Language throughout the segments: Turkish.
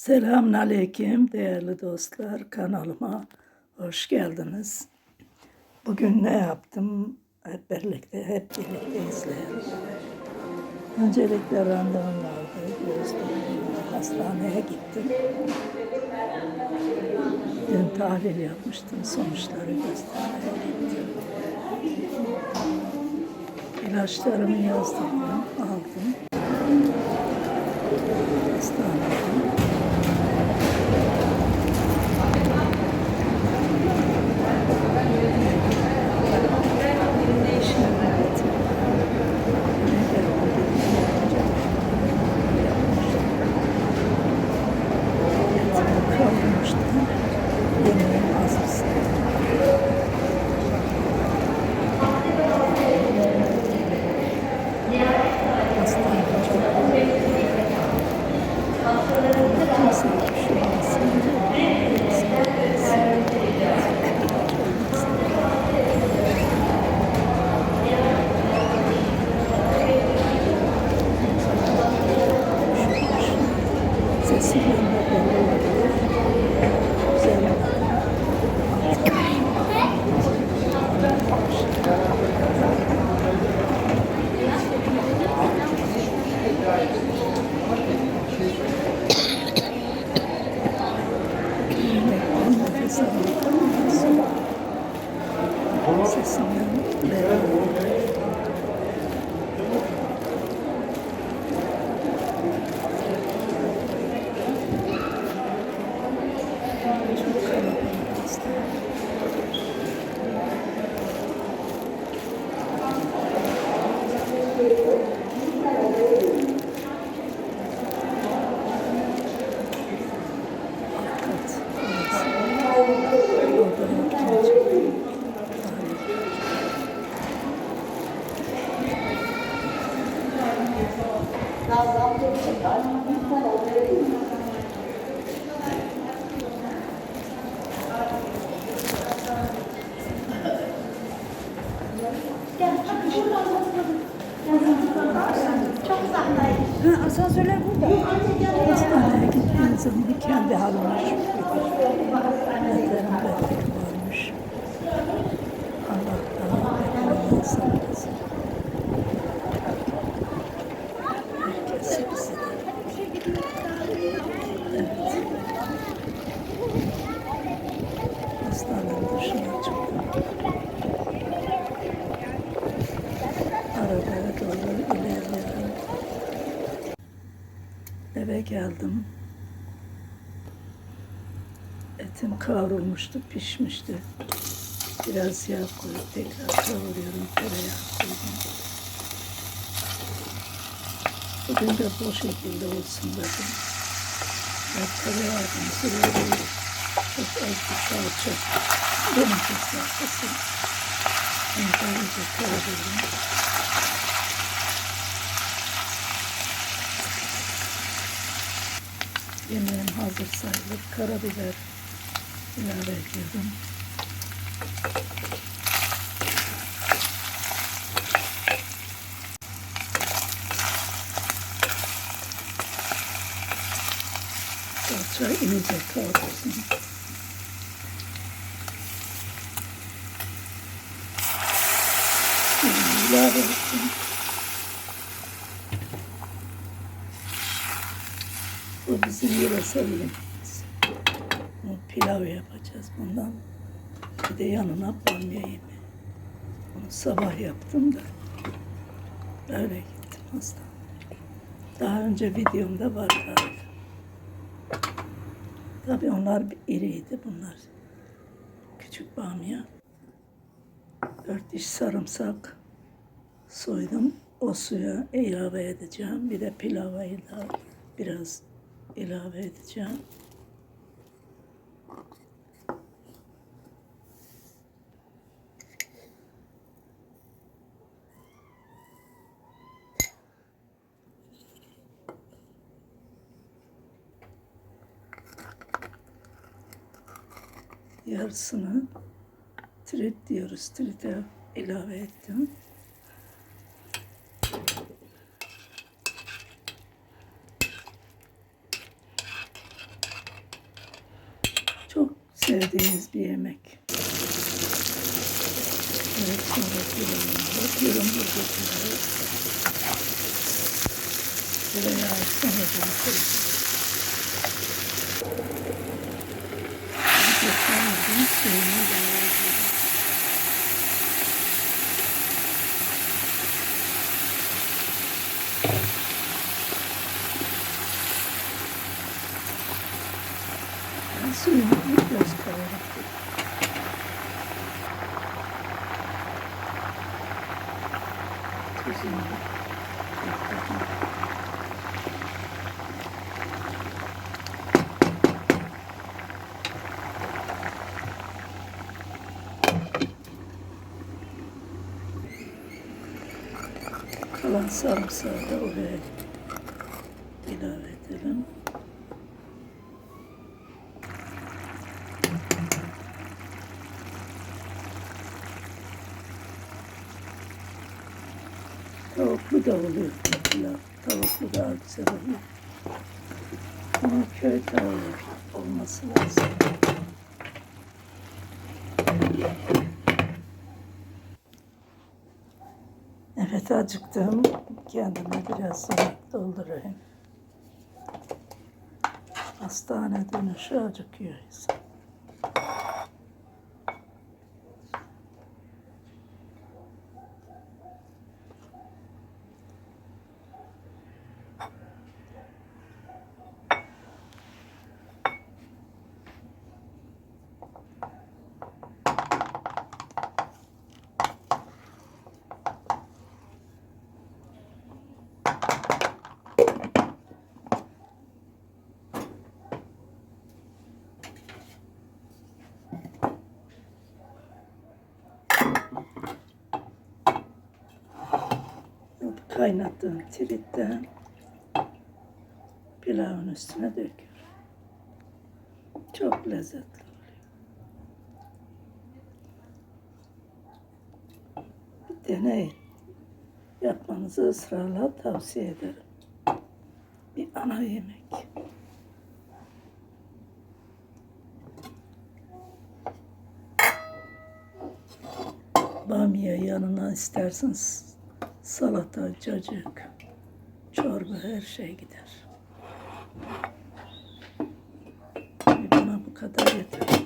Selamünaleyküm değerli dostlar kanalıma hoş geldiniz. Bugün ne yaptım hep birlikte hep birlikte izleyelim. Öncelikle randevum vardı. Hastaneye gittim. Dün tahlil yapmıştım. Sonuçları göstermeye gittim. İlaçlarımı yazdırdım, aldım. Hastanede. Конечно. Nefes alıp Sesimden belli asansörler burada. Zaman kendi haline şükredin. Geldim. Etim kavrulmuştu, pişmişti. Biraz yağ koyup tekrar kavuruyorum. Tereyağı koydum. Bugün de bu şekilde olsun dedim. Hep tereyağını sürüyorum. Çok az bir salça. Domates salçası. Önce kavuruyorum. Yemeğim hazır sayılır. Karabiber ilave ediyorum. Salça iyice kavrulsun. İlave ettim. Bu bizim. Bu pilav yapacağız bundan. Bir de yanına bamya yemeği. Bunu sabah yaptım da öyle gittim hastaneye. Daha önce videomda var tarif. Tabii onlar iriydi bunlar. Küçük bamya. Dört diş sarımsak soydum. O suya ilave edeceğim. Bir de pilava ilave biraz ilave edeceğim. Yarısını trit diyoruz. Trite ilave ettim. Sevdiğiniz bir yemek. Evet, sonra pilavına bakıyorum burada pilavı. Buraya sonradan koyacağım. Geçemedim, suyunu. Ben suyunu Kalan sarımsağı da oraya ilave edelim. Tavuklu da oluyor pilav. Tavuklu daha güzel oluyor. Ama köy tavuğu olması lazım. Evet acıktım. Kendime biraz yemek doldurayım. Hastane dönüşü acıkıyor insan. Kaynattığım tiritten pilavın üstüne döküyorum. Çok lezzetli oluyor. Bir deneyin. Yapmanızı ısrarla tavsiye ederim. Bir ana yemek. Bamya yanına isterseniz salata, cacık, çorba her şey gider. Bir Bana bu kadar yeter.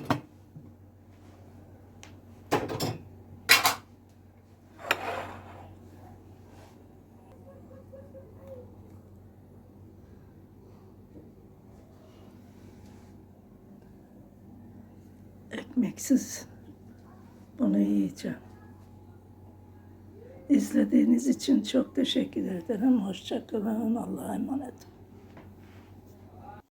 Ekmeksiz bunu yiyeceğim. İzlediğiniz için çok teşekkür ederim. Hoşçakalın. Allah'a emanet olun.